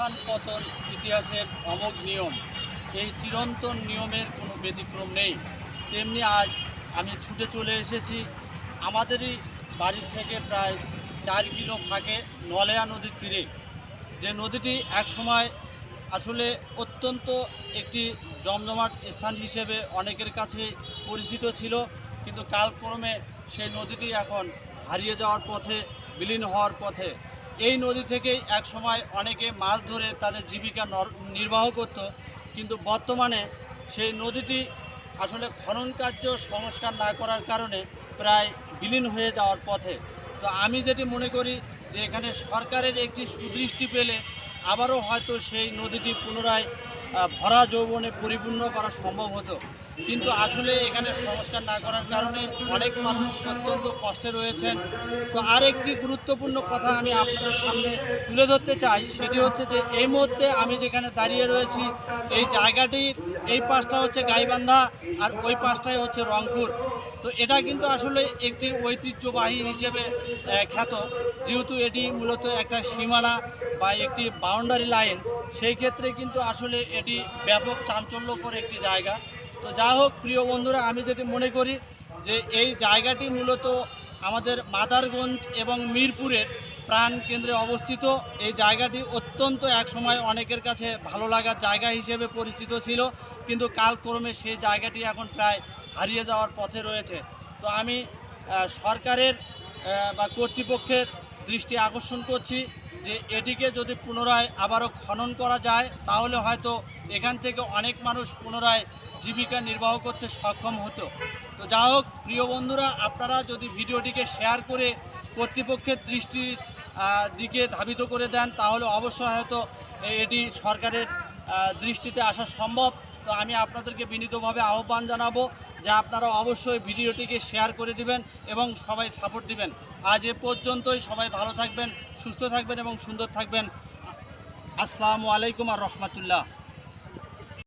উত্থান পতন ইতিহাসের অমোঘ নিয়ম। এই চিরন্তন নিয়মের কোনো ব্যতিক্রম নেই। তেমনি আজ আমি ছুটে চলে এসেছি আমাদেরই বাড়ির থেকে প্রায় চার কিলো ফাঁকে নলেয়া নদীর তীরে। যে নদীটি একসময় আসলে অত্যন্ত একটি জমজমাট স্থান হিসেবে অনেকের কাছে পরিচিত ছিল, কিন্তু কালক্রমে সেই নদীটি এখন হারিয়ে যাওয়ার পথে, বিলীন হওয়ার পথে। এই নদী থেকেই একসময় অনেকে মাছ ধরে তাদের জীবিকা নর- নির্বাহ করত, কিন্তু বর্তমানে সেই নদীটি আসলে খনন কার্য সংস্কার না করার কারণে প্রায় বিলীন হয়ে যাওয়ার পথে। তো আমি যেটি মনে করি যে এখানে সরকারের একটি সুদৃষ্টি পেলে আবারও হয়তো সেই নদীটি পুনরায় ভরা যৌবনে পরিপূর্ণ করা সম্ভব হতো। কিন্তু আসলে এখানে সংস্কার না করার কারণে অনেক মানুষ অত্যন্ত কষ্টে রয়েছেন। তো আরেকটি গুরুত্বপূর্ণ কথা আমি আপনাদের সামনে তুলে ধরতে চাই, সেটি হচ্ছে যে এই মুহূর্তে আমি যেখানে দাঁড়িয়ে রয়েছি, এই জায়গাটি, এই পাশটা হচ্ছে গাইবান্ধা আর ওই পাশটাই হচ্ছে রংপুর। তো এটা কিন্তু আসলে একটি ঐতিহ্যবাহী হিসেবে খ্যাত। যেহেতু এটি মূলত একটা সীমানা বা একটি বাউন্ডারি লাইন সেই ক্ষেত্রে কিন্তু আসলে এটি ব্যাপক চাঞ্চল্যকর একটি জায়গা। তো যা হোক, প্রিয় বন্ধুরা, আমি যেটি মনে করি যে এই জায়গাটি মূলত আমাদের মাদারগঞ্জ এবং মিরপুরের প্রাণ কেন্দ্রে অবস্থিত। এই জায়গাটি অত্যন্ত একসময় অনেকের কাছে ভালো লাগার জায়গা হিসেবে পরিচিত ছিল, কিন্তু কালক্রমে সেই জায়গাটি এখন প্রায় হারিয়ে যাওয়ার পথে রয়েছে। তো আমি সরকারের বা কর্তৃপক্ষের দৃষ্টি আকর্ষণ করছি। যে এটিকে যদি পুনরায় আবারও খনন করা যায়, তাহলে হয়তো এখান থেকে অনেক মানুষ পুনরায় জীবিকা নির্বাহ করতে সক্ষম হতো। তো যা হোক, প্রিয় বন্ধুরা, আপনারা যদি ভিডিওটিকে শেয়ার করে কর্তৃপক্ষের দৃষ্টির দিকে ধাবিত করে দেন, তাহলে অবশ্যই হয়তো এটি সরকারের দৃষ্টিতে আসা সম্ভব। তো আমি আপনাদেরকে বিনীতভাবে আহ্বান জানাব যে আপনারা অবশ্যই ভিডিওটিকে শেয়ার করে দিবেন এবং সবাই সাপোর্ট দিবেন। আজ এ পর্যন্তই সবাই ভালো থাকবেন, সুস্থ থাকবেন এবং সুন্দর থাকবেন। আসসালামু আলাইকুম আর রহমতুল্লাহ।